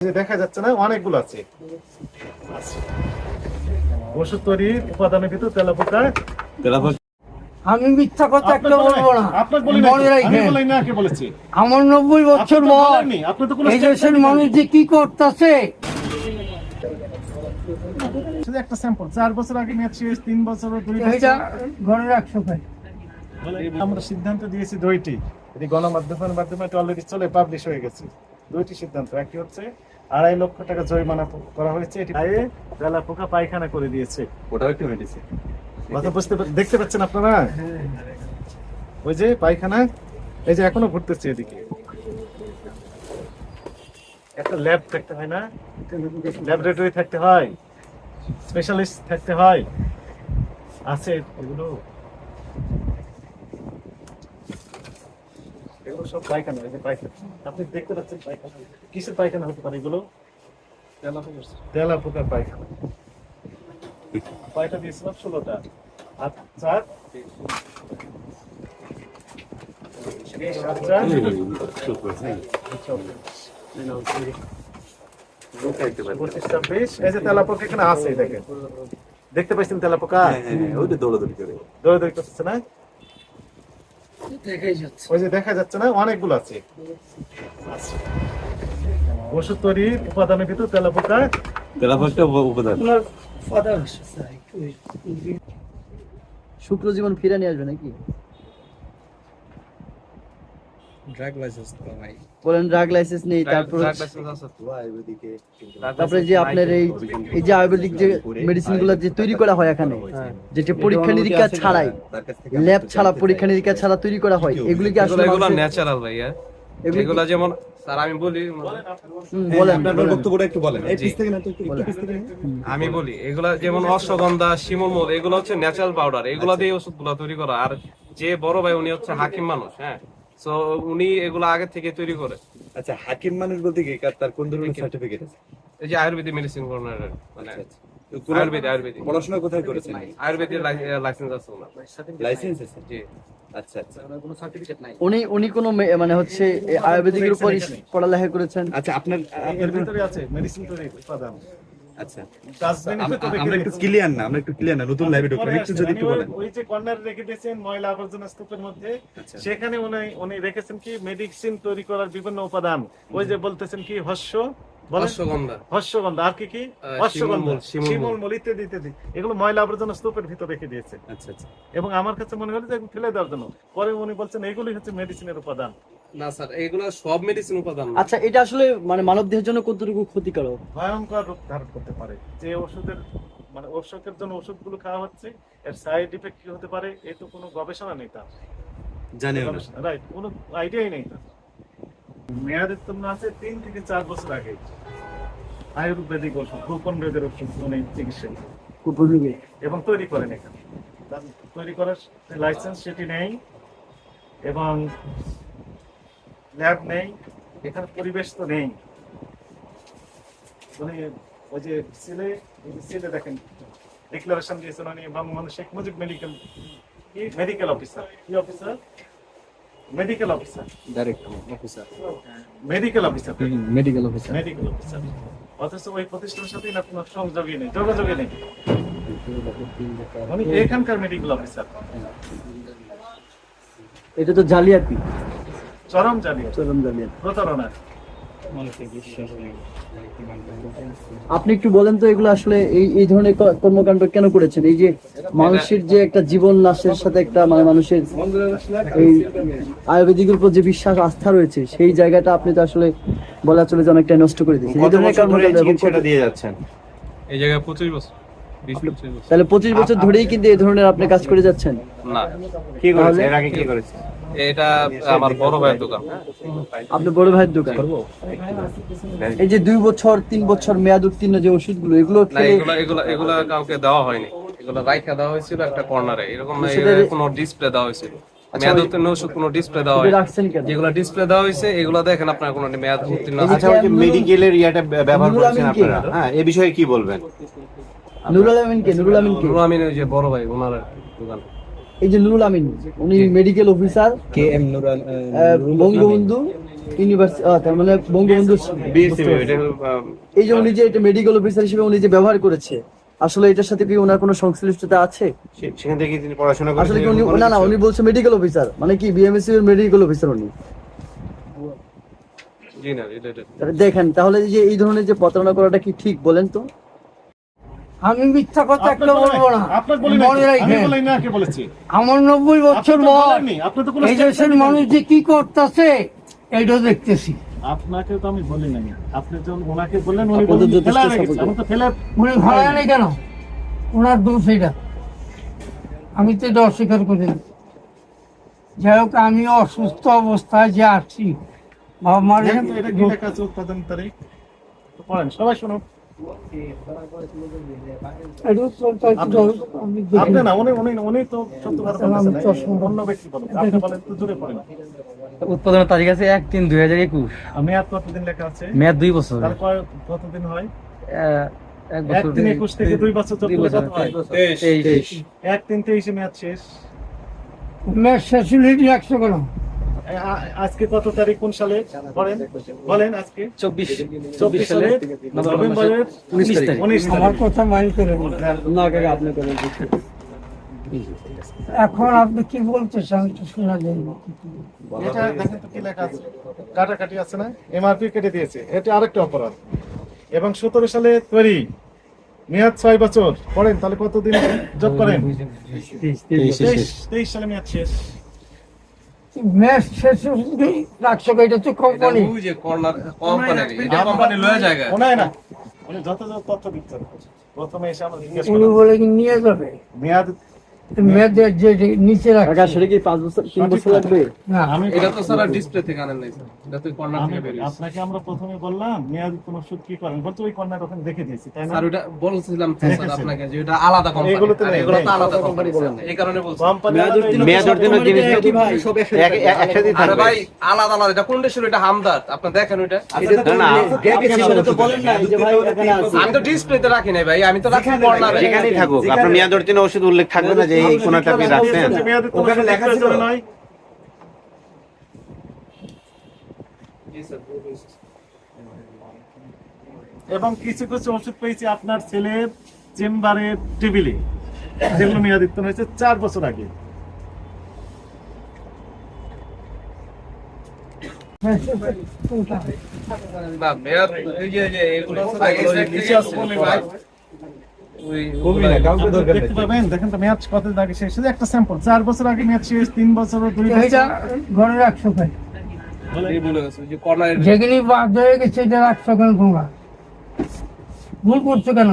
দেখা যাচ্ছে না অনেকগুলো আছে। ওষুধ তৈরির উপাদানের ভিতর তেলাপোকা আমি মিথ্যা কথা একটা বলব না। আপনাকে মনে না আমি রাখেন বলি না কে বলেছি? আমার নব্বই বছর আপনি তো বয়স বলেননি, আপনি তো কোনো এই দেশের মানুষ যে কি করতেছে? একটা স্যাম্পল চার বছর আগে মেয়াদ শেষ তিন বছর ঘরে রাখছো ভাই। আমরা সিদ্ধান্ত দিয়েছি দুইটি। এটি গণমাধ্যমের মাধ্যমে অলরেডি চলে পাবলিশ হয়ে গেছে। দুইটি সিদ্ধান্ত একটি হচ্ছে আড়াই লক্ষ টাকা জরিমানা করা হয়েছে এটি আয়ে বেলা পোকা পায়খানা করে দিয়েছে। ওটাও একটু মেডিসিন কথা বুঝতে দেখতে পাচ্ছেন আপনারা? ওই যে পায়খানা এই যে এখনও ঘুরতেছে এদিকে। একটা ল্যাব থাকতে হয় না? ল্যাবরেটরি থাকতে হয়। স্পেশালিস্ট থাকতে হয়। আছে এগুলো? এগুলো সব পায়খানা এই যে পায়খানা। আপনি দেখতে পাচ্ছেন পায়খানা। কিসের পায়খানা হতে পারে এগুলো? তেলা পোকার পায়খানা। কয়টা দিয়েছিলাম ষোলোটা। আর চার? এই যে তেলাপোকা দেখতে পাচ্ছেন তেলাপোকা? দৌড়াদৌড়ি করে। দৌড়াদৌড়ি করতেছে না? ওই যে দেখা যাচ্ছে না অনেকগুলো আছে। আছে। ওষুধ তৈরির উপাদানের ভিতর তেলাপোকা তেলাপোকা উপাদান। শুক্র জীবন ফিরে নিয়ে আসবে নাকি? ড্রাগ লাইসেন্স তো নাই বলেন ড্রাগ লাইসেন্স নেই তারপর ড্রাগ লাইসেন্স আছে তো। আয়ুর্বেদিকে তারপরে যে আপনার এই এই যে আয়ুর্বেদিক যে মেডিসিন যে তৈরি করা হয় এখানে যেটা পরীক্ষা নিরীক্ষা ছাড়াই তার কাছ থেকে ল্যাব ছাড়া পরীক্ষা নিরীক্ষা ছাড়া তৈরি করা হয়। এগুলি কি আসলে এগুলো ন্যাচারাল ভাইয়া। এগুলো যেমন স্যার আমি বলি হ্যাঁ, বলেন। আপনার বক্তব্যটা একটু বলেন। এই জি। পিস থেকে না তো একটু একটু পিস থেকে আমি বলি এগুলা যেমন অশ্বগন্ধা শিমুলমূল এগুলো হচ্ছে ন্যাচারাল পাউডার এগুলা দিয়ে ওষুধগুলো তৈরি করা। আর যে বড় ভাই উনি হচ্ছে হাকিম মানুষ হ্যাঁ। তো উনি এগুলো আগে থেকে তৈরি করে। আচ্ছা হাকিম মানুষ বলতে কি? কার- তার কোন ধরনের সার্টিফিকেট আছে? এই যে আয়ুর্বেদিক মেডিসিন করানোর মানে আচ্ছা, আয়ুর্বেদিক আয়ুর্বেদিক। পড়াশোনা কোথায় করেছেন? আয়ুর্বেদিক লাইসেন্স আছে ওনার। লাইসেন্স আছে? জি। আচ্ছা আচ্ছা। উনি উনি কোনো মানে হচ্ছে আয়ুর্বেদিকের উপরই পড়ালেখা করেছেন। আচ্ছা আপনার এর ভিতরে আছে মেডিসিন উপাদান। আচ্ছা। ডাস্টবিনে আম- তো রেখে আমরা একটু ক্লিয়ার না আমরা একটু ক্লিয়ার না নতুন লাইভে ঢুকলাম একটু যদি মানে একটু বলেন। ওই যে কর্নারে রেখে দিয়েছেন ময়লা আবর্জনা স্তূপের মধ্যে আচ্ছা। সেখানে উনি উনি রেখেছেন কি মেডিসিন তৈরি করার বিভিন্ন উপাদান। ওই যে বলতেছেন কি হস্য হর্ষগন্ধা আর কি কি? ইত্যাদি ইত্যাদি। এগুলো ময়লা আবর্জনা স্তূপের ভিতর রেখে দিয়েছে। আচ্ছা আচ্ছা। এবং আমার কাছে মনে হলো যে ফেলে দেওয়ার জন্য। পরে উনি বলছেন এগুলি হচ্ছে মেডিসিনের উপাদান। না স্যার এগুলো সব মেডিসিন উপাদান আচ্ছা এটা আসলে মানে মানব দেহের জন্য কতটুকু ক্ষতিকারক? ভয়ঙ্কর রূপ ধারণ করতে পারে। যে ওষুধের মানে অসুখের জন্য ওষুধগুলো খাওয়া হচ্ছে এর সাইড ইফেক্ট কি হতে পারে এই তো কোনো গবেষণা নেই তার। জানেও রাইট কোনো আইডিয়াই নেই তার। মেয়াদের জন্য আছে তিন থেকে চার বছর আগে। আয়ুর্বেদিক ওষুধ গোপন ওষুধ মানে চিকিৎসা এবং তৈরি করেন এখানে তৈরি করার লাইসেন্স সেটি নেই। এবং ল্যাব নেই এখানে পরিবেশ তো নেই। মানে ওই যে সিলে সিলে দেখেন ডিক্লারেশন দিয়েছেন উনি Bangabandhu Sheikh Mujib medical medical officer কি officer medical officer director officer medical officer medical officer medical officer অথচ ওই প্রতিষ্ঠানের সাথে না কোনো সংযোগই নেই যোগাযোগই নেই। উনি এখানকার মেডিকেল অফিসার এটা তো জালিয়াতি। চরম জানি চরম জালিয়াতি প্রতারণা। আপনি একটু বলেন তো এগুলো আসলে এই এই ধরনের কর্মকাণ্ড কেন করেছেন? এই যে মানুষের যে একটা জীবন নাশের সাথে একটা মানে মানুষের এই আয়ুর্বেদিকের উপর যে বিশ্বাস আস্থা রয়েছে সেই জায়গাটা আপনি তো আসলে বলা চলে যে অনেকটা নষ্ট করে দিচ্ছেন এই ধরনের কর্মকাণ্ড দিয়ে যাচ্ছেন? এই জায়গায় পঁচিশ বছর তাহলে পঁচিশ বছর ধরেই কিন্তু এই ধরনের আপনি কাজ করে যাচ্ছেন? না। কি করেছে? এর আগে কি করেছে? এটা আমার বড় ভাইয়ের দোকান। আপনি বড় ভাইয়ের দোকান? এই যে দুই বছর তিন বছর মেয়াদ উত্তীর্ণ যে ওষুধগুলো এগুলো না খেলে এগুলা এগুলা এগুলা কাউকে দেওয়া হয়নি। এগুলো রাইখা দেওয়া হয়েছিল একটা কর্নারে। এরকম কোনো ডিসপ্লে দেওয়া হয়েছিল। মেয়াদ উত্তীর্ণ ওষুধ কোনো ডিসপ্লে দেওয়া যেগুলো ডিসপ্লে দেওয়া হয়েছে এগুলো দেখেন আপনার কোনো মেয়াদ উত্তীর্ণ আচ্ছা যে নুরুল- মেডিকেলের ইয়াটা ব্যবহার করছেন আপনারা। হ্যাঁ এ বিষয়ে কি বলবেন? নুরুল আমিন কে নুরুল আমিন নুরুল আমিন ওই যে বড় ভাই ওনার দোকান। এই যে নুরুল আমিন উনি medical officer K M Nural Bangabandhu university তার মানে বঙ্গবন্ধু এই যে উনি যে এটা মেডিকেল অফিসার হিসেবে উনি যে ব্যবহার করেছে আসলে এটার সাথে কি ওনার কোনো সংশ্লিষ্টতা আছে? সেখান থেকে তিনি পড়াশোনা আসলে কি উনি না না উনি? বলছে মেডিকেল অফিসার মানে কি বিএমএসসি এর মেডিকেল অফিসার উনি? দেখেন তাহলে এই যে এই ধরনের যে প্রতারণা করাটা কি ঠিক বলেন তো? আমি মিথ্যা কথা একটা বলব না। মনে রাখবেন। আমার নব্বই বছর আপনি তো বয়স। বলেননি, আপনি তো কোনো এই দেশের মানুষ যে কি করতেছে এইটা দেখতেছি। আপনাকে তো আমি বলি নাই। আপনি যখন ওনাকে বললেন উনি তো ফেলা উনি ভাড়া নেই। কেন? ওনার দোষ এটা আমি তো এটা অস্বীকার করি। যাই হোক আমি অসুস্থ অবস্থায় যে বাবা মার এটা উৎপাদন তারিখ। সবাই শুনুন আপনি না উনি উনি উনি তো সত্য কথা আমি বলতেছেন। তো না। শুনব। অন্য ব্যক্তি বলেন আপনি বলেন তো জোরে পড়েন উৎপাদনের তারিখ আছে এক তিন দুই হাজার একুশ। আর কতদিন লেখা আছে? মেয়াদ দুই বছর। তার কয় কতদিন হয়? আহ, এক বছর দিন একুশ থেকে দুই বছর করলে বছর। এক তিন তেইশে মেয়াদ শেষ। মেয়ের ফ্যাসিলিটি একশো কেন এ- আ- আজকে কত তারিখ? কোন সালে? বলেন। বলেন আজকে। চব্বিশ। চব্বিশ সালে নভেম্বরের উনিশ তারিখ। উনিশ আমার কথা মাইন্ড করে বলেন। না কাকা আপনি করেন। এখন আপনি কি বলতেছেন আমি তো শোনা যায়। এটা দেখেন তো কি লেখা আছে। কাটাকাটি আছে না? এমআরপি কেটে দিয়েছে। এটা আরেকটা অপরাধ। এবং সতেরো সালে তৈরি। মেয়াদ ছয় বছর। পড়েন তাহলে কতদিন? যোগ করেন। তেইশ তেইশ সালে মেয়াদ শেষ। মেয়ের শেষ একশো এটা তো এটা কোম্পানি যে কর্নার কোম্পানি এটা কোম্পানি লয়ে জায়গা ওনায় না উনি যত যত তথ্য দিচ্ছেন। প্রথমে এসে আমরা জিজ্ঞেস উনি বলে কি নিয়ে যাবে? মেয়াদ মেয়েদের যে যে নিচে কাকা সেটা কি পাঁচ বছর তিন বছর লাগবে? না। আমি এটা তো স্যার ডিসপ্লে থেকে আনেন নাই স্যার। এটা তো কর্নার আমি থেকে বেরিয়েছে। আপনাকে আমরা প্রথমে বললাম মেয়াদ কোন ওষুধ কি করেন? বলতো ওই কর্নার ওখানে দেখে দিয়েছি তাই না? স্যার ওটা বলছিলাম তো স্যার আপনাকে যে এটা আলাদা কোম্পানি এগুলো তো এগুলো তো আলাদা কোম্পানি এই কারণে বলছি। কোম্পানি মেয়াদ উত্তীর্ণ জিনিস তো ভাই। সব একসাথে এক- এক- আরে ভাই আলাদা আলাদা। এটা কোন দেশের? এটা হামদার্দ। আপনি দেখেন ওইটা। না, না, আপনি তো বলেন না যে ভাই এখানে আছে? আমি তো ডিসপ্লেতে রাখি নাই ভাই আমি তো রাখি কর্নারে যেখানেই থাকুক আপনার মেয়াদ উত্তীর্ণ ওষুধ উল্লেখ থাকবে না যে এই কোনটা আপনি রাখছেন? ওখানে লেখা ছিল? নয় এবং কিছু কিছু ওষুধ পেয়েছি আপনার ছেলের চেম্বারের টেবিলে যেগুলো মেয়াদিত্তন হয়েছে চার বছর আগে। মেয়াদ এই যে এই যে এগুলো দেখেন তো মেয়াদ কতদিন আগে শেষ। হয়েছে একটা স্যাম্পল চার বছর আগে মেয়াদ শেষ তিন বছর দুই এটা বছর। ঘরের একশো কেন বাদ হয়ে গেছে এটা তোমরা ভুল করছ কেন?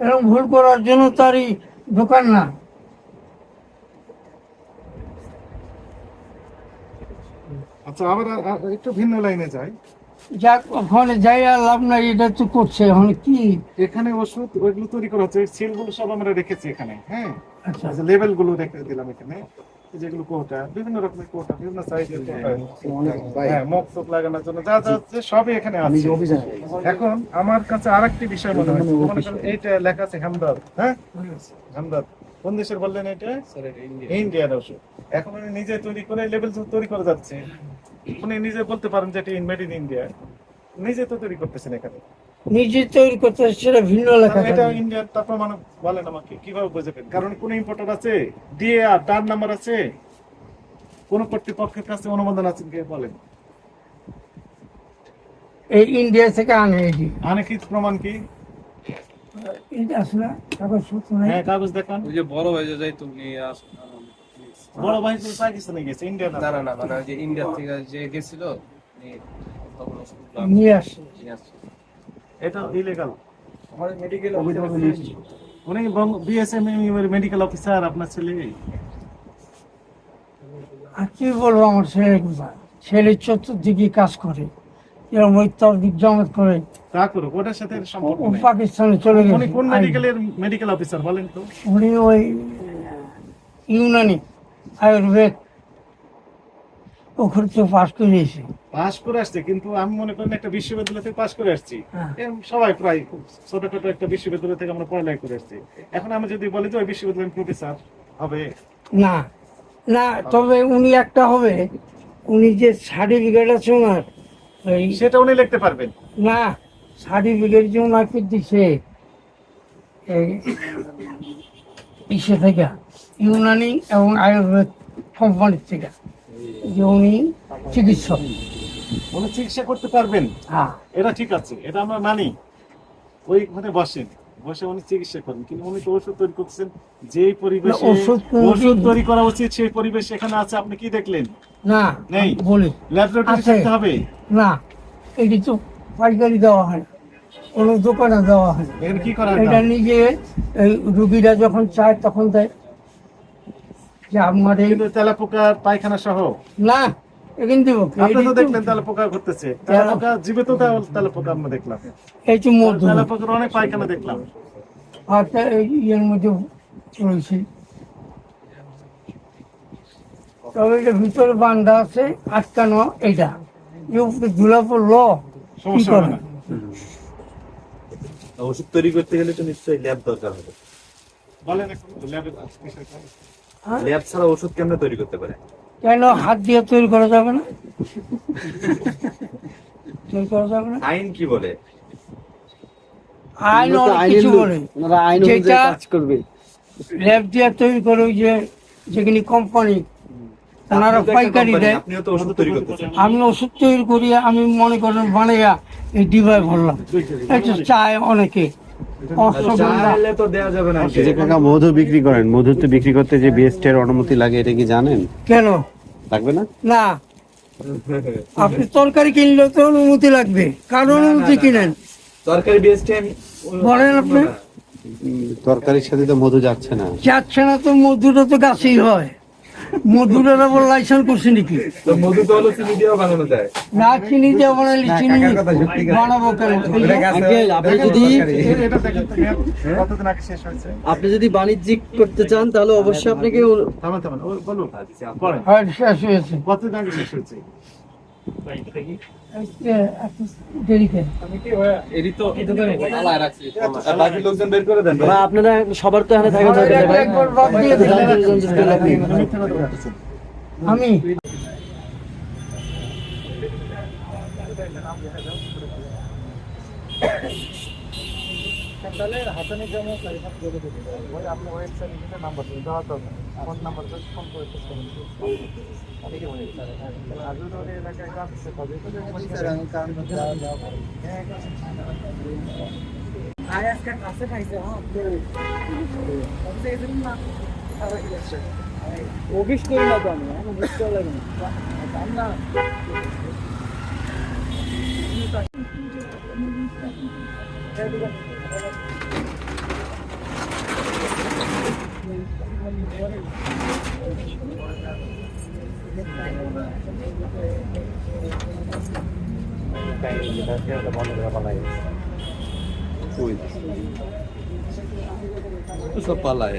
এরকম ভুল করার জন্য তারই দোকান না। আচ্ছা আবার একটু ভিন্ন লাইনে যাই। যাক ওখানে যাই আর লাভ নাই এটা তো করছে এখন কি? এখানে ওষুধ ওইগুলো তৈরি করা হচ্ছে সিলগুলো সব আমরা রেখেছি এখানে হ্যাঁ? আচ্ছা। লেভেল রেখে দিলাম এখানে যেগুলো কোটা বিভিন্ন রকমের কোটা বিভিন্ন সাইজের হ্যাঁ মুখ চোখ লাগানোর জন্য যা যা আছে সবই এখানে আছে। এখন আমার কাছে আরেকটি বিষয় মনে হয় এইটা লেখা আছে হামদাদ হ্যাঁ? হামদাদ কোন দেশের বললেন এটা? ইন্ডিয়ান ওষুধ। এখন উনি নিজে তৈরি করে লেভেল তৈরি করে যাচ্ছে। উনি নিজে বলতে পারেন যে এটা মেড ইন ইন্ডিয়া নিজে তো তৈরি করতেছেন এখানে। নিজে তৈরি করতে সেটা ভিন্ন লেখা এটা থাকবে। ইন্ডিয়ার তার প্রমাণ বলেন আমাকে কীভাবে বুঝবেন? কারণ কোন ইম্পোর্টার আছে ডিএআর তার নাম্বার আছে কোন কর্তৃপক্ষের কাছে অনুমোদন আছে কে বলেন? এই ইন্ডিয়া থেকে আনে এটি আনে কি প্রমাণ কি? এটা আসলে কাগজ সূত্র নাই। হ্যাঁ কাগজ দেখান। ওই যে বড় ভাই যে যাইতো নিয়ে আস বড় ভাই তো পাকিস্তানে গেছে ইন্ডিয়া না? না না না মানে যে ইন্ডিয়া থেকে যে গেছিল নিয়ে আসছে। এটা ইলিগাল উনি বিএসএম মেডিকেল অফিসার আপনার ছেলে। আর কি বলব আমার ছেলের কথা ছেলে চতুর্দিকে কাজ করে এরকম করে। তা করুক ওটার সাথে এর সম্পর্ক পাকিস্তানে চলে উনি কোন মেডিকেলের মেডিকেল অফিসার বলেন তো? উনি ওই ইউনানি। আয়ুর্বেদ ওখানে তো পাস করে এসে পাশ করে আসছে কিন্তু আমি মনে করেন একটা বিশ্ববিদ্যালয় থেকে পাশ করে আসছি হ্যাঁ। সবাই প্রায় ছোটখাটো একটা বিশ্ববিদ্যালয় থেকে আমরা পড়ালেখা করে আসছি এখন আমি যদি বলি যে ওই বিশ্ববিদ্যালয়ের প্রফেসর হবে না না তবে উনি একটা হবে উনি যে সার্টিফিকেট আছে ওনার সেটা উনি লিখতে পারবেন না সার্টিফিকেট যে ওনাকে দিছে এই ইসে থেকে ইউনানি এবং আয়ুর্বেদ কোম্পানির থেকে যে উনি চিকিৎসক। উনি চিকিৎসা করতে পারবেন? হ্যাঁ। এটা ঠিক আছে এটা আমরা মানি। ওইখানে বসেন বসে উনি চিকিৎসা করেন। কিন্তু উনি তো ওষুধ তৈরি করছেন যেই পরিবেশে ওষুধ তৈরি করা উচিত সেই পরিবেশ এখানে আছে আপনি কি দেখলেন? না নেই। বলি। ল্যাবরেটরি থাকতে হবে? না এটি তো পাইকারি দেওয়া হয় কোনো দোকানে দেওয়া হয় এখানে কি করা এটা নিজে রুগীরা যখন চায় তখন দেয়। যে আমার এই তেলাপোকা পায়খানা সহ। না এখান আপনি তো দেখলেন তেলাপোকা ঘুরতেছে। তেলাপোকা জীবিত তেলাপোকা আমরা দেখলাম। এই তো মধু। তেলাপোকার অনেক পায়খানা দেখলাম। আর তা মধ্যে রয়েছে তবে এটা ভিতরে বান্ধা আছে আটকানো এটা সমস্যা না। ওষুধ তৈরি করতে গেলে তো নিশ্চয়ই ল্যাব দরকার হবে। বলেন একটু ল্যাবের? ল্যাব ছাড়া ওষুধ কেমনে তৈরি করতে পারে? কেন? হাত দিয়ে তৈরি করা যাবে না? তৈরি করা যাবে না? আইন কি বলে? আইন অনেক কিছু বলে। আইন যেটা- কাজ করবে। ল্যাব দিয়ে তৈরি করে ওই যে যেখানে কোম্পানি ওনারা পাইকারি দেয়। ওষুধ তৈরি আমি ওষুধ তৈরি করি আমি মনে করেন বানাইয়া এই ডিবায় ভরলাম। এটা চায় অনেকে। অশ্বগন্ধা চাইলে তো দেওয়া যাবে না। এই যে কাকা মধু বিক্রি করেন মধু তো বিক্রি করতে যে বিএসটি এর অনুমতি লাগে এটা কি জানেন? কেন? লাগবে না? না। আপনি তরকারি কিনলেও তো অনুমতি লাগবে। কার অনুমতি কিনেন। সরকারি বিএসটি বলেন আপনি। তরকারির সাথে তো মধু যাচ্ছে না। যাচ্ছে না তো মধুটা তো গাছেই হয়। মধুরের আবার লাইসেন্স করছে নাকি? মধু তো হলো চিনি দিয়ে বানানো যায়। না চিনি দিয়ে বানালে চিনি বানাবো কেন? আপনি যদি এ- এটা দেখেন তো ম্যাম, কতদিন আগে শেষ হয়েছে? আপনি যদি বাণিজ্যিক করতে চান তাহলে অবশ্যই আপনাকে কতদিন আগে শেষ হয়েছে? আপনারা সবার তো এখানে থাকা যাবে না ভাই একবার বাদ দিয়ে দিলেন। মিথ্যা কথা বলতেছেন। আমি সকালের হাসানি জমা সারিফাত করে ওই আপনি ওয়েবসাইটে নাম্বার দেওয়া তো ফোন নাম্বার ফোন করে আমি অফিস করি না তো আমি আমার বুঝতে লাগে না সব পালায়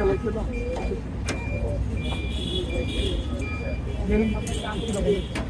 Thank you.